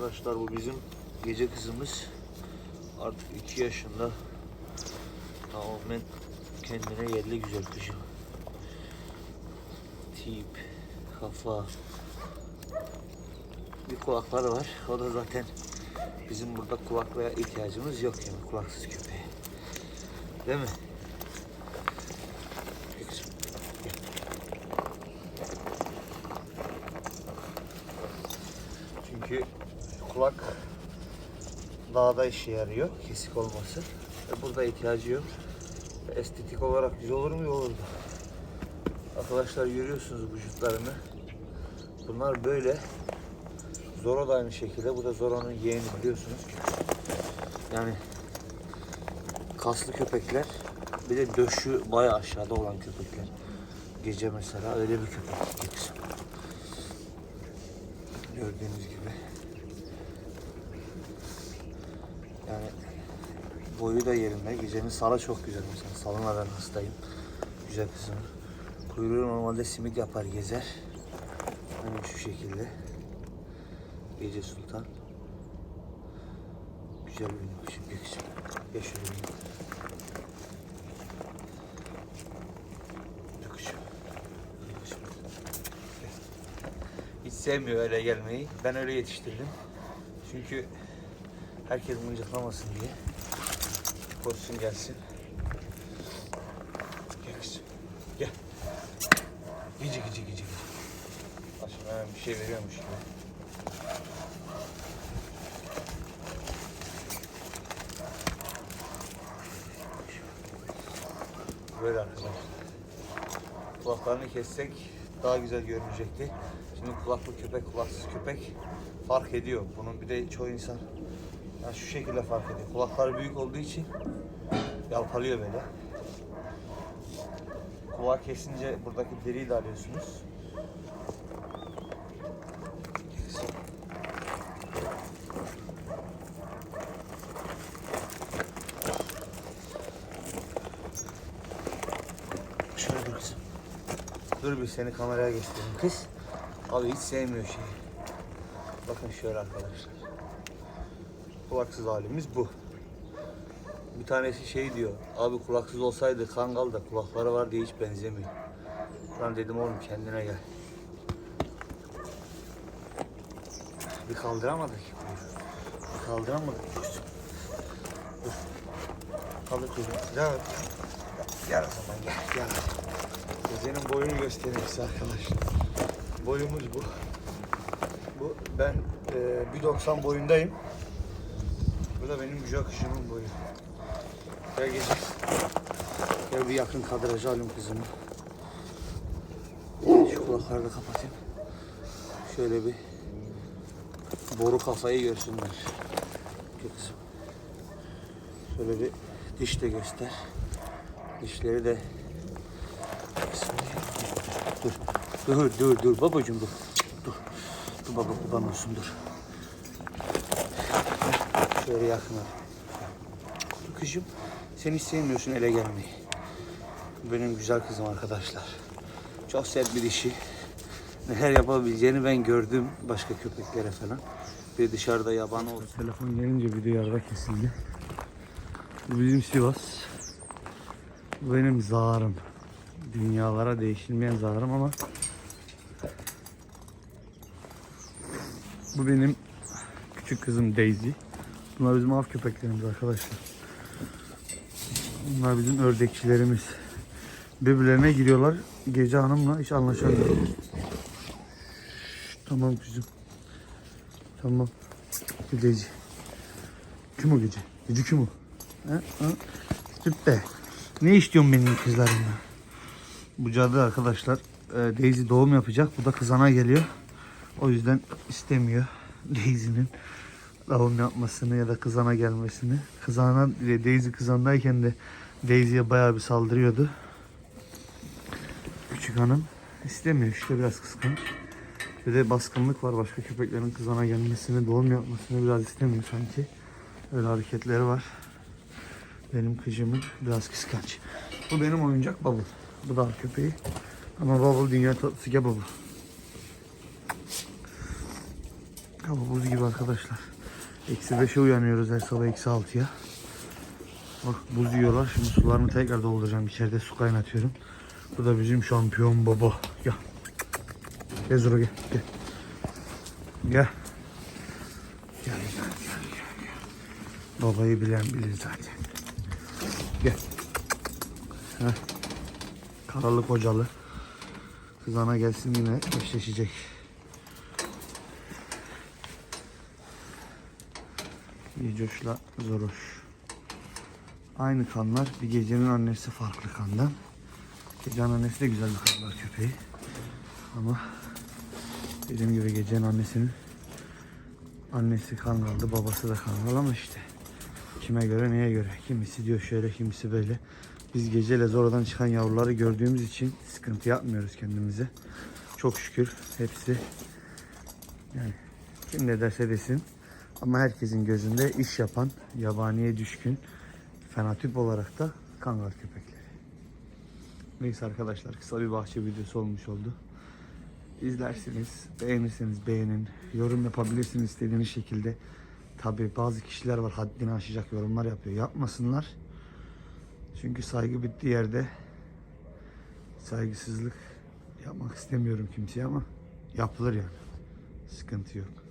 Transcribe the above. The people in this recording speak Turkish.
Arkadaşlar bu bizim gece kızımız. Artık 2 yaşında. Tamamen kendine yerli güzel kuşu. Tip, kafa. Bir kulakları var. O da zaten bizim burada kulaklığa ihtiyacımız yok yani kulaksız köpeğe. Değil mi? Kızım. Çünkü kulak dağda işe yarıyor kesik olması. Ve burada ihtiyacı yok. Ve estetik olarak güzel olur mu? Olurdu. Arkadaşlar görüyorsunuz vücutlarını. Bunlar böyle. Zoro da aynı şekilde. Bu da Zoro'nun yeğeni biliyorsunuz. Yani kaslı köpekler. Bir de döşü bayağı aşağıda olan köpekler. Gece mesela öyle bir köpek. Gördüğünüz gibi. Yani boyu da yerinde. Gecenin salı çok güzel mesela. Salına ben hastayım. Güzel kızım. Kuyruğu normalde simit yapar gezer. Hani şu şekilde. Gece Sultan. Güzel bir. Yakışık. Yakışık. Gel. Hiç sevmiyor öyle gelmeyi. Ben öyle yetiştirdim. Çünkü herkes mıncıklamasın diye. Koşsun gelsin. Gel kızım. Gel. Gici gici gici. Aşkım hemen bir şey veriyormuş gibi. Böyle arkadaşlar. Kulaklarını kessek daha güzel görünecekti. Şimdi kulaklı köpek, kulaksız köpek fark ediyor. Bunun bir de çoğu insan yani şu şekilde fark ediyor. Kulakları büyük olduğu için yalpalıyor böyle. Kulağı kesince buradaki deriyi de alıyorsunuz. Şöyle dur kızım. Dur bir seni kameraya göstereyim kız. Abi hiç sevmiyor şeyi. Bakın şöyle arkadaşlar. Kulaksız halimiz bu. Bir tanesi şey diyor. Abi kulaksız olsaydı kangal da kulakları var diye hiç benzemiyor. Lan dedim oğlum kendine gel. Bir kaldıramadık. Bir kaldıramadık kuzum. Dur. Kaldır kuyruğu. Gel. O zaman gel. Gel. Gecenin boyunu göstereyim size arkadaşlar. Boyumuz bu. Bu ben e, 1.90 boyundayım. Da benim güzel kışımın boyu. Gel gece. Gel bir yakın kadrajı alayım kızımı. Şu kulakları da kapatayım. Şöyle bir boru kafayı görsünler. Gel kızım. Şöyle bir diş de göster. Dişleri de Dur. Dur dur dur babacığım dur. Dur. Dur baba olsun dur. Şöyle yakına. Dur kızım. Sen hiç sevmiyorsun ele gelmeyi. Benim güzel kızım arkadaşlar. Çok sert bir dişi. Neler yapabileceğini ben gördüm başka köpeklere falan. Bir dışarıda yaban olsun. Telefon gelince video yarıda kesildi. Bu bizim Sivas. Bu benim zarım. Dünyalara değişilmeyen zarım ama bu benim küçük kızım Daisy. Bunlar bizim av köpeklerimiz arkadaşlar. Bunlar bizim ördekçilerimiz. Birbirlerine giriyorlar. Gece hanımla hiç anlaşamıyor. Tamam kızım. Tamam. Gideci. Kim o gece? Gece kim o? Ha? Ne istiyorsun benim kızlarımla? Bu cadı arkadaşlar e, Daisy doğum yapacak. Bu da kızana geliyor. O yüzden istemiyor Daisy'nin doğum yapmasını ya da kızana gelmesini. Kızana Daisy kızandayken de Daisy'ye bayağı bir saldırıyordu. Küçük hanım istemiyor işte biraz kıskanç. Bir de baskınlık var. Başka köpeklerin kızana gelmesini, doğum yapmasını biraz istemiyor sanki. Öyle hareketleri var. Benim kızımın biraz kıskanç. Bu benim oyuncak Bubble. Bu da köpeği. Ama Bubble dünya tatlısı ya Bubble. Hava buz gibi arkadaşlar. Eksi 5'e uyanıyoruz her sabah eksi 6'ya. Bak buz yiyorlar. Şimdi sularını tekrar dolduracağım. İçeride su kaynatıyorum. Bu da bizim şampiyon baba. Gel. Gel Zoro gel. Gel. Gel. Gel gel gel gel. Babayı bilen bilir zaten. Gel. Heh. Karalı kocalı. Kız ana gelsin yine eşleşecek. Yecoş'la Zoroş. Aynı kanlar. Bir gecenin annesi farklı kandan. Gecenin annesi de güzel bir kanlar köpeği. Ama dediğim gibi gecenin annesinin annesi kangaldı, babası da kangal ama işte kime göre neye göre. Kimisi diyor şöyle, kimisi böyle. Biz geceyle zorladan çıkan yavruları gördüğümüz için sıkıntı yapmıyoruz kendimize. Çok şükür hepsi yani kim ne derse desin ama herkesin gözünde iş yapan, yabaniye düşkün, fenotip olarak da kangal köpekleri. Neyse arkadaşlar kısa bir bahçe videosu olmuş oldu. İzlersiniz, beğenirseniz beğenin, yorum yapabilirsiniz istediğiniz şekilde. Tabi bazı kişiler var haddini aşacak yorumlar yapıyor. Yapmasınlar. Çünkü saygı bittiği yerde saygısızlık yapmak istemiyorum kimseye ama yapılır yani. Sıkıntı yok.